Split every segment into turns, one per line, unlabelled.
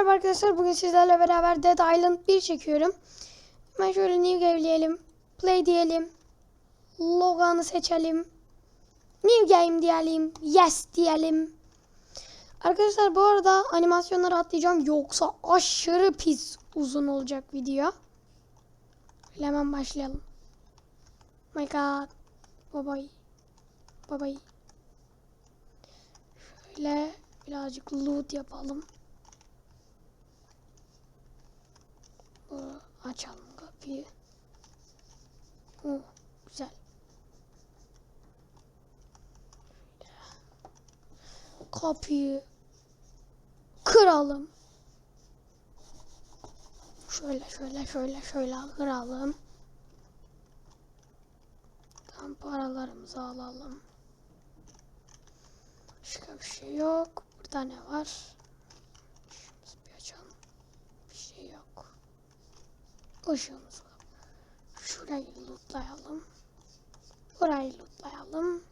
merhaba arkadaşlar. Bugün sizlerle beraber Dead Island 1 çekiyorum. Hemen şöyle New Game diyelim. Play diyelim. Logan'ı seçelim. New Game diyelim. Yes diyelim. Arkadaşlar bu arada animasyonları atlayacağım. Yoksa aşırı pis uzun olacak video. Şöyle hemen başlayalım. Oh my god. Bye bye. Şöyle birazcık loot yapalım. Bu- Açalım kapıyı. Oh, güzel. Kapıyı kıralım. Şöyle şöyle şöyle şöyle kıralım. Tam paralarımızı alalım. Başka bir şey yok. Burada ne var? Şunu bir açalım. Bir şey yok. Var. Şurayı lootlayalım. Burayı lootlayalım.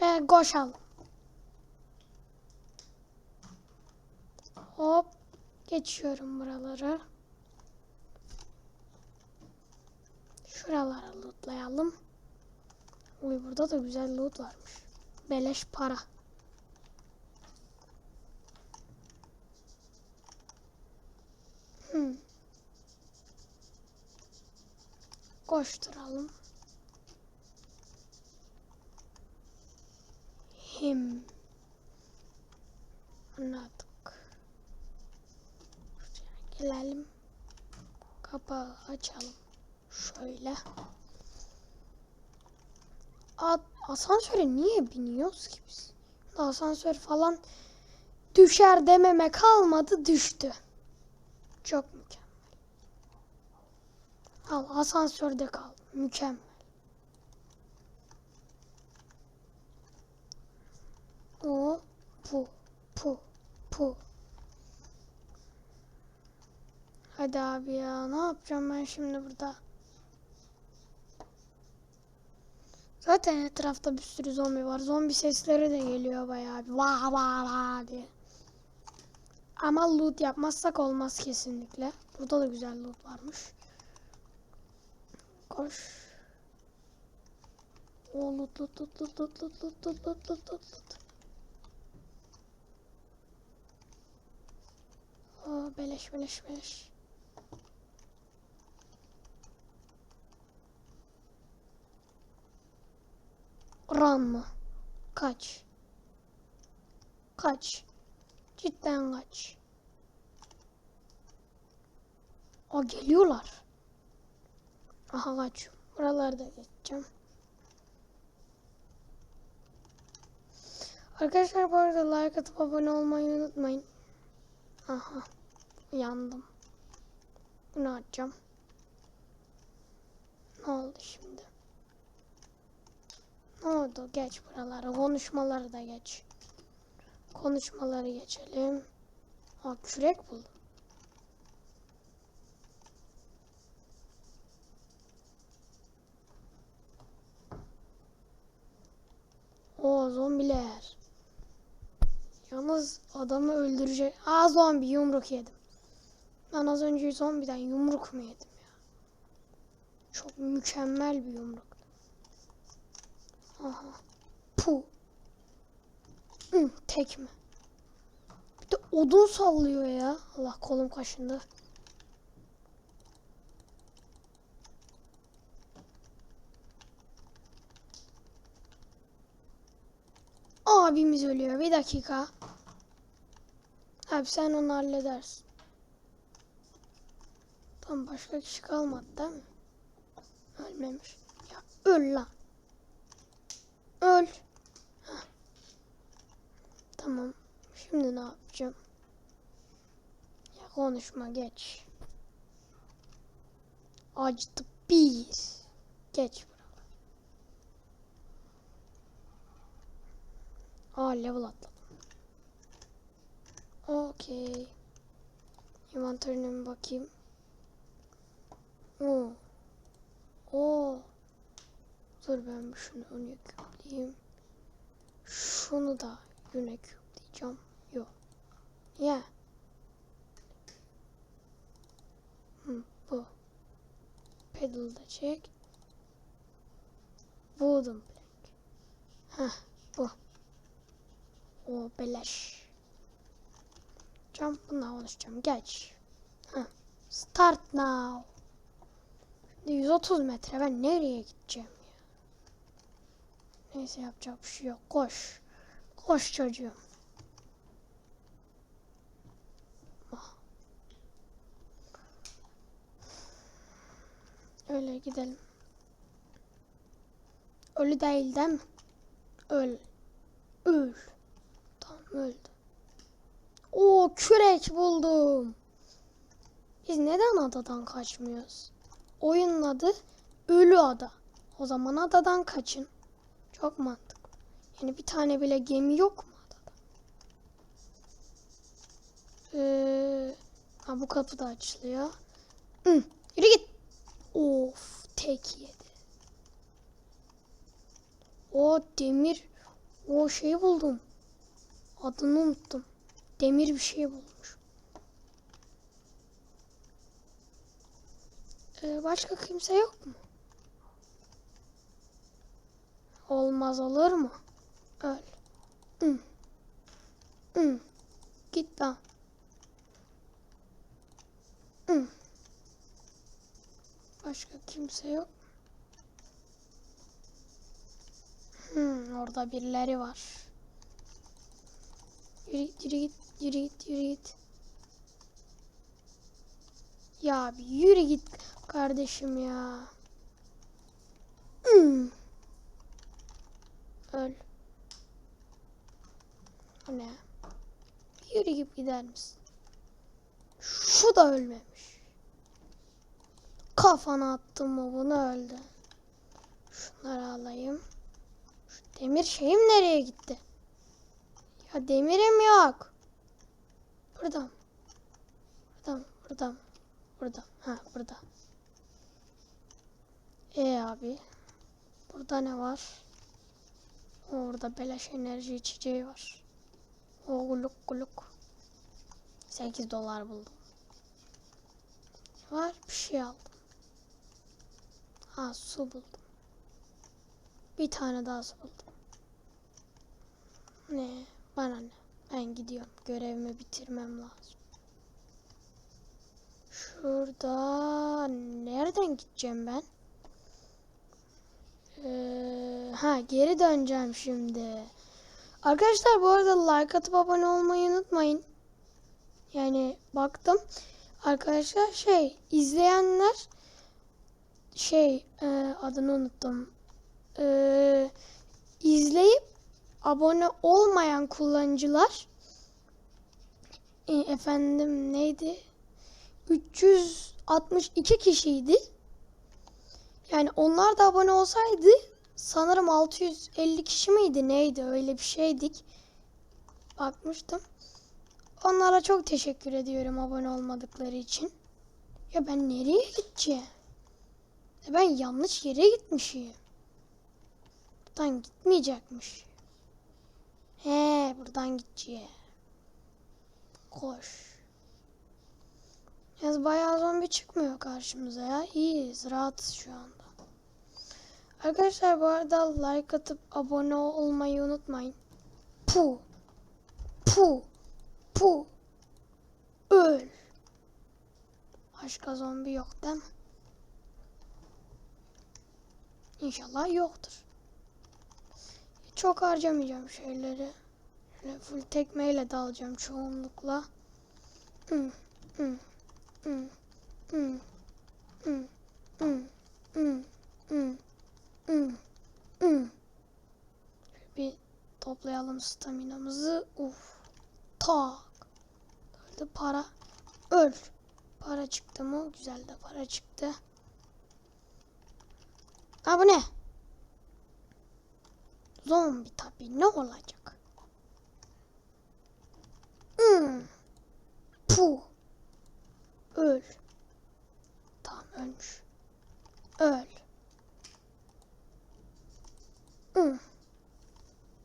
Ve koşalım. Hop. Geçiyorum buraları. Şuraları lootlayalım. Uy burada da güzel loot varmış. Beleş para. Hmm. Koşturalım. Him. Anladık. Şuraya gelelim. Kapağı açalım. Şöyle. A asansöre niye biniyoruz ki biz? Asansör falan düşer dememe kalmadı düştü. Çok mükemmel. Al asansörde kal. Mükemmel. O pu pu pu. Hadi abi ya ne yapacağım ben şimdi burada? Zaten etrafta bir sürü zombi var. Zombi sesleri de geliyor bayağı bir. Vah vah vah diye. Ama loot yapmazsak olmaz kesinlikle. Burada da güzel loot varmış. Koş. O loot loot loot loot loot loot loot loot loot loot loot loot. Aa, beleş beleş beleş. Run mı? Kaç. Kaç. Cidden kaç. Aa geliyorlar. Aha. Buralarda geçeceğim. Arkadaşlar bu arada like atıp abone olmayı unutmayın. Aha. Yandım. Bunu açacağım. Ne oldu şimdi? Ne oldu? Geç buraları. Konuşmaları da geç. Konuşmaları geçelim. Aa kürek buldum. O zombiler. Yalnız adamı öldürecek. Aa zombi yumruk yedim. Ben az önce zombiden yumruk mu yedim ya? Çok mükemmel bir yumruk. Aha. Pu. Hı, tekme. Bir de odun sallıyor ya. Allah kolum kaşındı. Abimiz ölüyor. Bir dakika. Abi sen onu halledersin. Tam başka kişi kalmadı değil mi? Ölmemiş. Ya öl lan. Öl. Heh. Tamam. Şimdi ne yapacağım? Ya konuşma geç. Acıdı bir. Geç Aa level atladım. Okey. Inventörüne bakayım. Oo. Oo. Dur ben şunu öne küpleyeyim. Şunu da yöne küpleyeceğim. Yok. Ya. Bu. Pedal da çek. Wooden plank. Heh bu. O beleş. Cam bununla konuşacağım. Geç. Heh. Start now. Şimdi 130 metre ben nereye gideceğim ya? Neyse yapacak bir şey yok. Koş. Koş çocuğum. Öyle gidelim. Ölü değil değil mi? Öl. Öl. Öldü. Oo kürek buldum. Biz neden adadan kaçmıyoruz? Oyunun adı Ölü Ada. O zaman adadan kaçın. Çok mantıklı. Yani bir tane bile gemi yok mu adada? Ee, ha, bu kapı da açılıyor. Hı, yürü git. Of tek yedi. O demir. O şeyi buldum. Adını unuttum. Demir bir şey bulmuş. Ee, başka kimse yok mu? Olmaz olur mu? Öl. Hı. Hı. Git lan. Hı. Başka kimse yok. Hmm, orada birileri var. Yürü git, yürü git, yürü git, yürü git. Ya bir yürü git kardeşim ya. Hmm. Öl. O ne? Yürü git gider misin? Şu da ölmemiş. Kafana attım mı bunu öldü. Şunları alayım. Şu demir şeyim nereye gitti? Ya demirim yok. Burada mı? Burada mı? Burada mı? Burada. Ha burada. E abi. Burada ne var? Orada beleş enerji içeceği var. O guluk guluk. 8 dolar buldum. Var bir şey aldım. Ha su buldum. Bir tane daha su buldum. Ne? Bana ne? Ben gidiyorum. Görevimi bitirmem lazım. Şurada nereden gideceğim ben? Ee, ha geri döneceğim şimdi. Arkadaşlar bu arada like atıp abone olmayı unutmayın. Yani baktım arkadaşlar şey izleyenler şey e, adını unuttum. E, izleyip abone olmayan kullanıcılar e, efendim neydi? 362 kişiydi. Yani onlar da abone olsaydı sanırım 650 kişi miydi neydi öyle bir şeydik. Bakmıştım. Onlara çok teşekkür ediyorum abone olmadıkları için. Ya ben nereye gideceğim? Ben yanlış yere gitmişim. Buradan gitmeyecekmiş. He buradan gideceğim. Koş. Yalnız bayağı zombi çıkmıyor karşımıza ya. İyiyiz, rahatız şu anda. Arkadaşlar bu arada like atıp abone olmayı unutmayın. Pu. Pu. Pu. Öl. Başka zombi yok değil mi? İnşallah yoktur. Çok harcamayacağım şeyleri. Şöyle full tekmeyle dalacağım çoğunlukla. Bir toplayalım staminamızı. Uf. Tak. Öldü para. Öl. Para çıktı mı? Güzel de para çıktı. Ha bu ne? Zombi tabii ne olacak? Hmm. Puh. Öl. Tamam ölmüş. Öl. Hmm.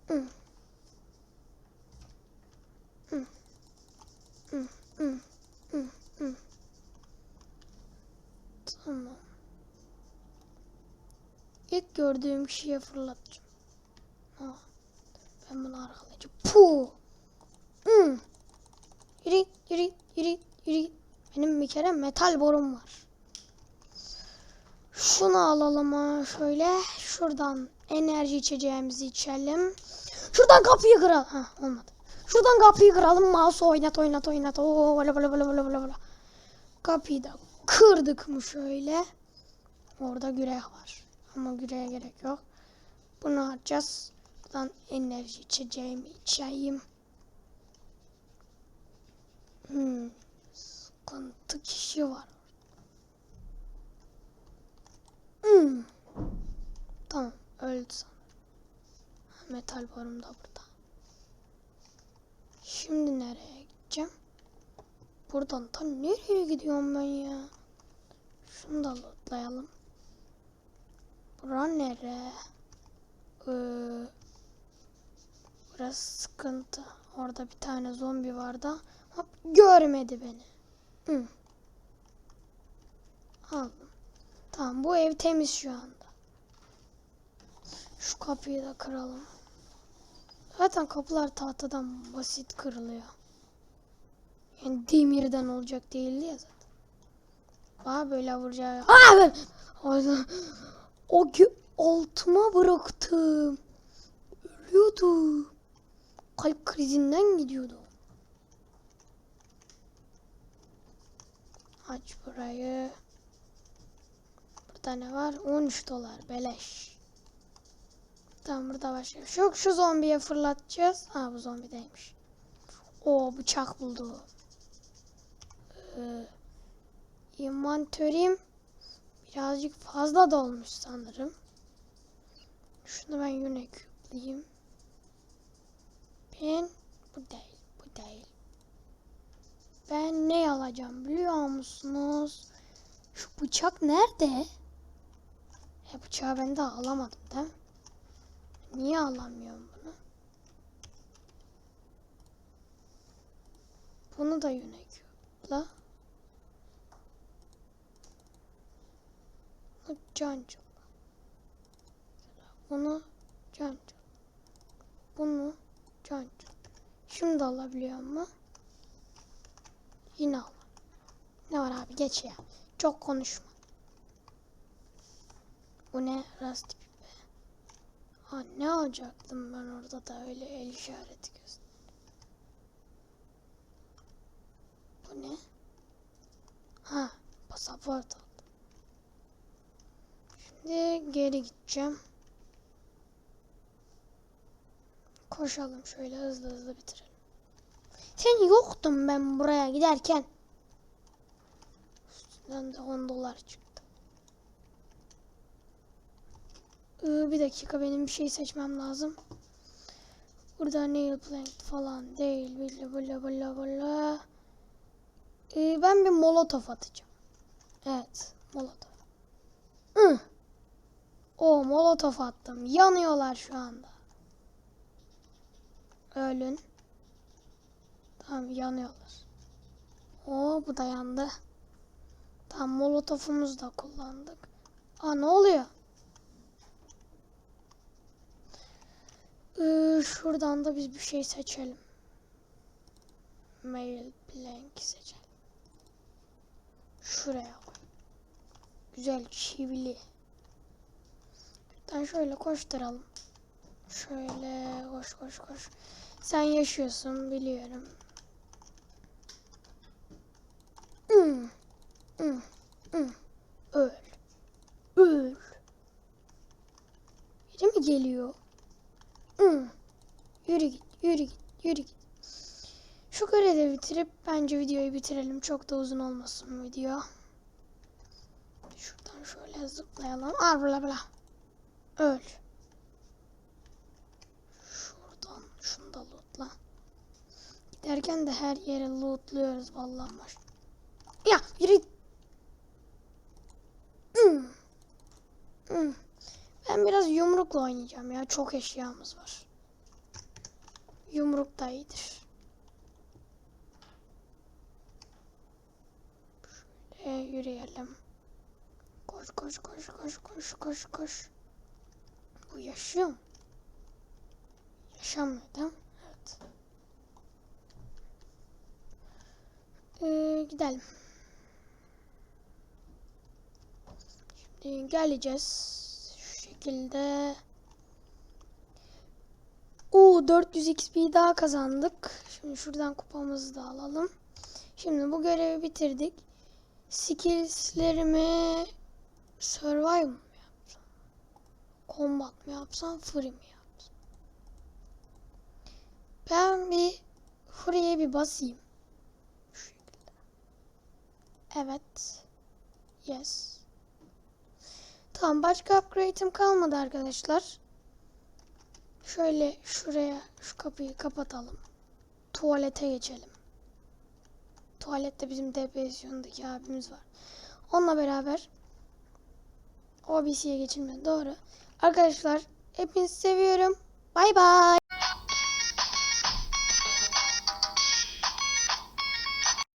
Hmm. Hmm. Hmm. Hmm. Hmm. Hmm. Tamam. İlk gördüğüm şeye fırlatacağım. Ha. Ben bunu arkalayacağım. Puh. Hmm. Yürü yürü yürü yürü. Benim bir kere metal borum var. Şunu alalım ha şöyle. Şuradan enerji içeceğimizi içelim. Şuradan kapıyı kıralım. Ha olmadı. Şuradan kapıyı kıralım. Mouse oynat oynat oynat. Oo, böyle böyle böyle böyle böyle. Kapıyı da kırdık mı şöyle. Orada güreh var. Ama güreğe gerek yok. Bunu açacağız. Buradan enerji içeceğimi içeyim. Hmm. Sıkıntı kişi var. Hmm. Tamam öldü sanırım. Metal borum da burada. Şimdi nereye gideceğim? Buradan ta nereye gidiyorum ben ya? Şunu da lootlayalım. Bura nere? Ee, burası sıkıntı. Orada bir tane zombi vardı. Hop, görmedi beni. Hı. Aldım. Tamam bu ev temiz şu anda. Şu kapıyı da kıralım. Zaten kapılar tahtadan basit kırılıyor. Yani demirden olacak değildi ya zaten. Bana böyle vuracağı. Aa ben o altıma bıraktım. Ölüyordu. Kalp krizinden gidiyordu. Aç burayı. Burada ne var? 13 dolar beleş. Tamam burada başka bir şey yok. Şu zombiye fırlatacağız. Ha bu zombi değilmiş. O bıçak buldu. Ee, inventörüm birazcık fazla dolmuş sanırım. Şunu ben yine yükleyeyim. Ben bu değil, bu değil. Alacağım biliyor musunuz? Şu bıçak nerede? E bıçağı ben de alamadım mi? Niye alamıyorum bunu? Bunu da yükle. Bunu cancıl. Bunu cancıl. Bunu cancıl. Şimdi alabiliyor mu? Yine al. Ne var abi geç ya. Çok konuşma. Bu ne? Rasti pipe. Ha ne alacaktım ben orada da öyle el işareti göster. Bu ne? Ha pasaport. Şimdi geri gideceğim. Koşalım şöyle hızlı hızlı bitirelim. Sen yoktun ben buraya giderken. Üstünden de 10 dolar çıktı. Ee, bir dakika benim bir şey seçmem lazım. Burada nail plank falan değil. Bla bla bla bla. Ee, ben bir molotof atacağım. Evet. Molotof. Hı. O molotof attım. Yanıyorlar şu anda. Ölün. Tamam yanıyorlar. Oo bu da yandı. Tamam molotofumuzu da kullandık. Aa ne oluyor? Ee, şuradan da biz bir şey seçelim. Mail blank seçelim. Şuraya koy. Güzel çivili. Şuradan şöyle koşturalım. Şöyle koş koş koş. Sen yaşıyorsun biliyorum. Hmm. Hmm. Hmm. Öl. Öl. Biri mi geliyor? Yürü git, yürü git, yürü git. Şu görevi bitirip bence videoyu bitirelim. Çok da uzun olmasın video. Şuradan şöyle zıplayalım. Aa, bla bla. Öl. Şuradan şunu da lootla. Giderken de her yere lootluyoruz vallahi maş. Ya yürü. git. Hmm. Ben biraz yumrukla oynayacağım ya. Çok eşyamız var. Yumruk da iyidir. Şöyle yürüyelim. Koş koş koş koş koş koş koş. Bu yaşıyor mu? Yaşamıyor değil mi? Evet. Ee, gidelim. Şimdi geleceğiz. Şekilde. Oo 400 XP daha kazandık. Şimdi şuradan kupamızı da alalım. Şimdi bu görevi bitirdik. Skills'lerimi survival mı yapsam? Combat mı yapsam? Free mi yapsam? Ben bir Free'ye bir basayım. Şu şekilde. Evet. Yes. Tamam başka upgrade'im kalmadı arkadaşlar. Şöyle şuraya şu kapıyı kapatalım. Tuvalete geçelim. Tuvalette bizim depresyondaki abimiz var. Onunla beraber OBC'ye geçilmedi. Doğru. Arkadaşlar hepinizi seviyorum. Bay bay.